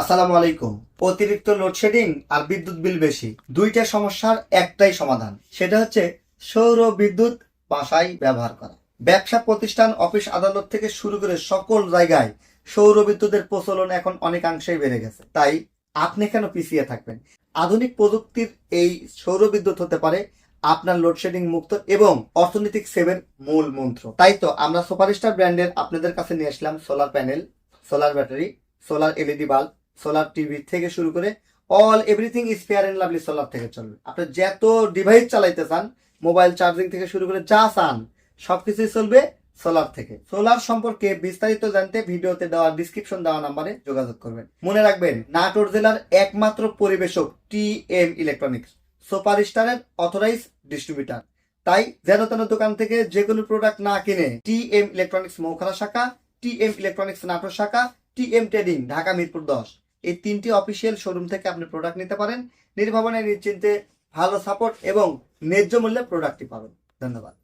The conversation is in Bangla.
আসসালামু আলাইকুম। অতিরিক্ত লোডশেডিং আর বিদ্যুৎ বিল বেশি, দুইটা সমস্যার একটাই সমাধান, সেটা হচ্ছে সৌর বিদ্যুৎ বাসায় ব্যবহার করা। ব্যবসা প্রতিষ্ঠান, অফিস আদালত থেকে শুরু করে সকল জায়গায় সৌর বিদ্যুতের প্রচলন এখন অনেকাংশেই বেড়ে গেছে। তাই আপনি কেন পিছিয়ে থাকবেন? আধুনিক প্রযুক্তির এই সৌর বিদ্যুৎ হতে পারে আপনার লোডশেডিং মুক্ত এবং অর্থনৈতিক সেভের মূল মন্ত্র। তাই তো আমরা সুপারস্টার ব্র্যান্ডের আপনাদের কাছে নিয়ে আসলাম solar panel solar battery solar LED bulb solar TV থেকে শুরু করে all everything is fair and lovely solar থেকে চলবে। আপনি যত ডিভাইস চালাইতে চান মোবাইল চার্জিং থেকে শুরু করে যা চান, সবকিছুই চলবে সোলার থেকে। সোলার সম্পর্কে বিস্তারিত জানতে ভিডিওতে দেওয়া ডিসক্রিপশন দেওয়া নাম্বারে যোগাযোগ করবেন। মনে রাখবেন, নাটোর জেলার একমাত্র পরিবেশক টি এম ইলেকট্রনিক্স সুপার স্টারের অথরাইজ ডিস্ট্রিবিউটার তাই যেন তেন দোকান থেকে যে কোনো প্রোডাক্ট না কিনে টি এম ইলেকট্রনিক্স মৌখালা শাখা টি এম ইলেকট্রনিক্স নাটোর শাখা T M trading Dhaka Mirpur দশ। এই তিনটি অফিসিয়াল শোরুম থেকে আপনি প্রোডাক্ট নিতে পারেন। নির্ভাবনায় নিশ্চিন্তে ভালো সাপোর্ট এবং ন্যায্য মূল্যে প্রোডাক্টটি পাবেন। ধন্যবাদ।